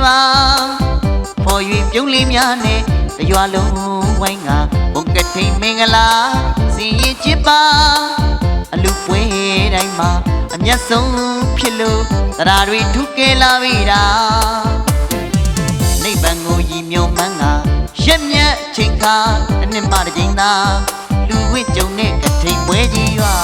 ကြတာနှစ်စင်မြဲပါဖော်၍ပြုံးလေးများနဲ့တရွာလုံးဝိုင်းကဘုံကထိန်မင်္ဂလာစီရင်ချစ်ပါအလူပွဲတိုင်းမှာအမျက်ဆုံးဖြစ်လို့တရားတွေထုကဲလာပြီတာနိဗ္ဗာန်ကိုရည်မြုံမှန်းကရက်မြတ်အချိန်ခါအနှစ်မှတစ်ချိန်သာလူဝိကြုံတဲ့ကထိန်ပွဲကြီးရွာ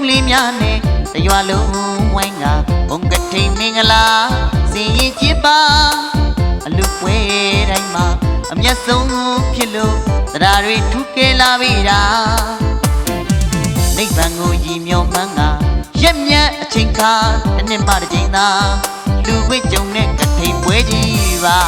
ပေါ်၍ပြုံးလေးများနဲ့တရွာလုံးဝိုင်းကဘုံကထိန်မင်္ဂလာစင်ရင်ချစ်ပါအလူပွဲတိုင်းမှာအမျက်ဆုံးဖြစ်လို့တရားတွေထူးကဲလာပြီတာနိဗ္ဗာန်ကိုရည်မျှော်မှန်းကရက်မြတ်အချိန်ခါတစ်နှစ်မှတစ်ချိန်သာလူဝိကြုံတဲ့ကထိန်ပွဲကြီးပါ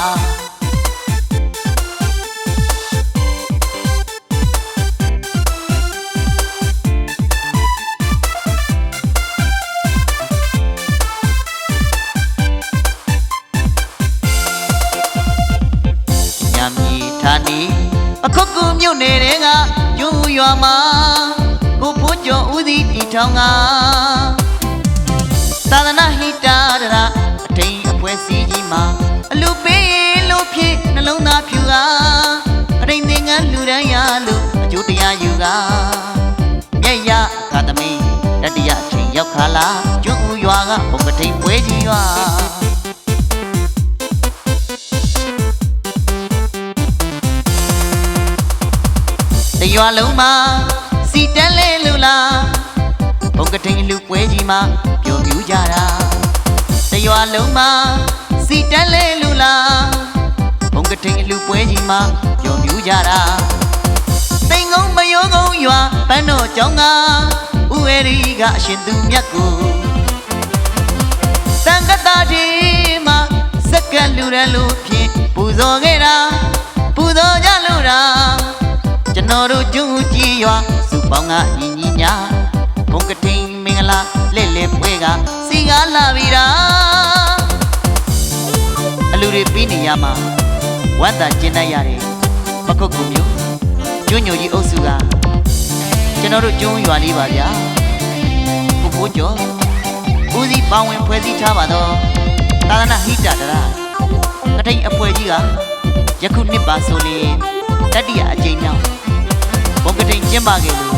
ပခုတ်ကူမြို့နယ်တဲကယူရွာမှာကိုဖိုးကျော်ဦးစီးတီထောင်ကသာသနာဟိတာဒရာအထိန်အပွဲစီကြီးမှာအလူပေးလို့ဖြစ်နှလုံးသားဖြူကအထိန်သင်္ကန်းလူရန်ရလို့အကျိုးတရားယူကမြက်ရအခါသမီးတတိယအချိန်ရောက်ခါလာကျွန်းဦးရွာကဘုံကထိန်ပွဲကြီးရွာ တရွာလုံးမှာစီတန်းလဲလူလားဘုံကထိန်လူပွဲကြီးမှာပျော်မြူးကြတာတရွာလုံးမှာစီတန်းလဲလူလားဘုံကထိန်လူပွဲကြီးမှာပျော်မြူးကြတာတိမ်ကုန်းမယောကုန်းရွာပန်းတော်ကျောင်းကဥဝေရီကအရှင်သူမြတ်ကိုတန်ကတာဒီမှာစက္ကန့်လူရန်လူဖြင့်ပူဇော်ခဲ့တာပူဇော်ကြလို့တာကျွန် တော်တို့ကျူးကြီးရွာစုပေါင်းကညီညီညာဘုံကထိန်မင်္ဂလာလက်လက်ပွဲကစီကားလာပြီတာအလူတွေပြီးနေရမှာဝတ်တာကျင်းတတ်ရတယ်ပခုတ်ကူမျိုးကျွညိုကြီးအုပ်စုကကျွန်တော်တို့ကျုံးရွာလေးပါဗျာကိုဖိုးကျော်ဦးစီးပေါင်းဝင်ဖွဲ့စည်းထားပါတော့သာသနာဟိတတရာကထိန်အဖွဲကြီးကယခုနှစ်ပါဆိုရင်တတိယအကြိမ်မြောက် ဘုံကတိန်ကျင်းပါခဲ့လို့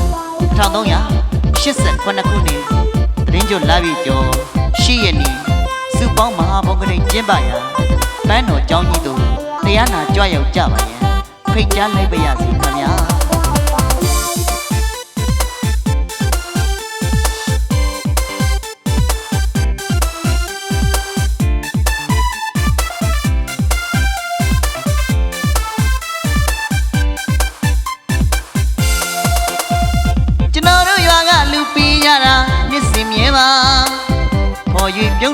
1389ခုနှစ်သတင်းကြိုလာပြီးကျော်ရှိရနေစုပေါင်းမဟာဘုံကတိန်ကျင်းပါရာပန်းတော်ကျောင်းကြီးတို့တရားနာကြွရောက်ကြပါရဲ့ဖိတ်ကြားလိုက်ပါရစေခင်ဗျာ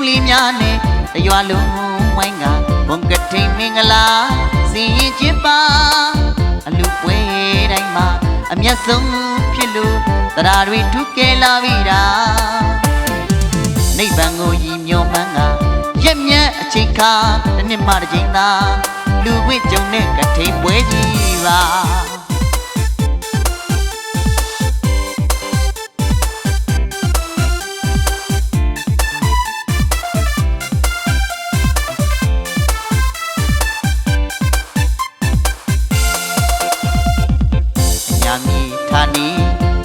ပြုံးလေးများနဲ့တရွာလုံးဝိုင်းကဘုံကထိန်မင်္ဂလာစီရင်ချစ်ပါအလူပွဲတိုင်းမှာအမျက်ဆုံးဖြစ်လို့တရားတွေထူးကဲလာပြီတာနိဗ္ဗာန်ကိုရည်မျှော်မှန်းကရက်မြတ်အချိန်ခါတစ်နှစ်မှတစ်ချိန်သာလူဝိကြုံတဲ့ကထိန်ပွဲကြီးပါ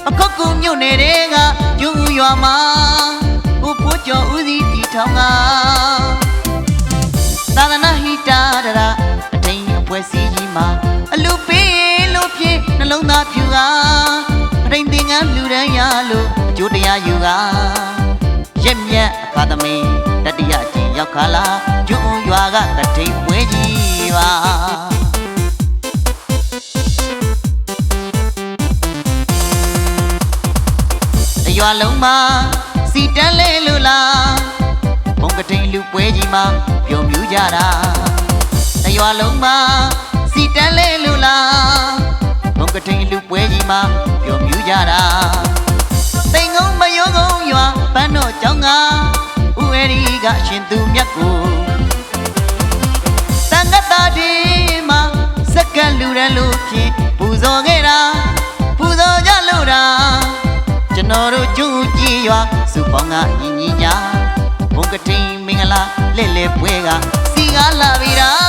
ပခုတ်ကူမြို့နယ်တဲကကျူးရွာမှာကိုဖိုးကျော်ဦးစီးတီထောင်ကသာသနာဟိတာဒရာအထိန်အပွဲစီကြီးမှာအလူပေးလို့ဖြစ်နှလုံးသားဖြူကအထိန်သင်္ကန်းလူရန်ရလို့အကျိုးတရားယူကရက်မြတ်အခါသမီးတတိယအကျင့်ရောက်ခါလာကျူးရွာကတထိန်ပွဲကြီးပါ ရွာလုံးမှာစီတန်းလဲလူလားမုံကတိန်လူပွဲကြီးမှာပျော်မြူးကြတာတရွာလုံးမှာစီတန်းလဲလူလားမုံကတိန်လူပွဲကြီးမှာပျော်မြူးကြတာတိမ်ငုံမယုံငုံရွာပန်းတော့ကြောင်းကဥဧရီကရှင်သူမြတ်ကိုတန်ခတ်တာဒီမှာစက္ကန့်လူတယ်လို့ဖြင့်ပူဇော်ခဲ့တာပူဇော်ကြလို့တာ ကျွန်တော်တို့ကျူးကြည်ရွာစုပေါင်းကညီညီညာဘုံကတိန်မင်္ဂလာလက်လက်ပွဲကစီကားလာပြီတာ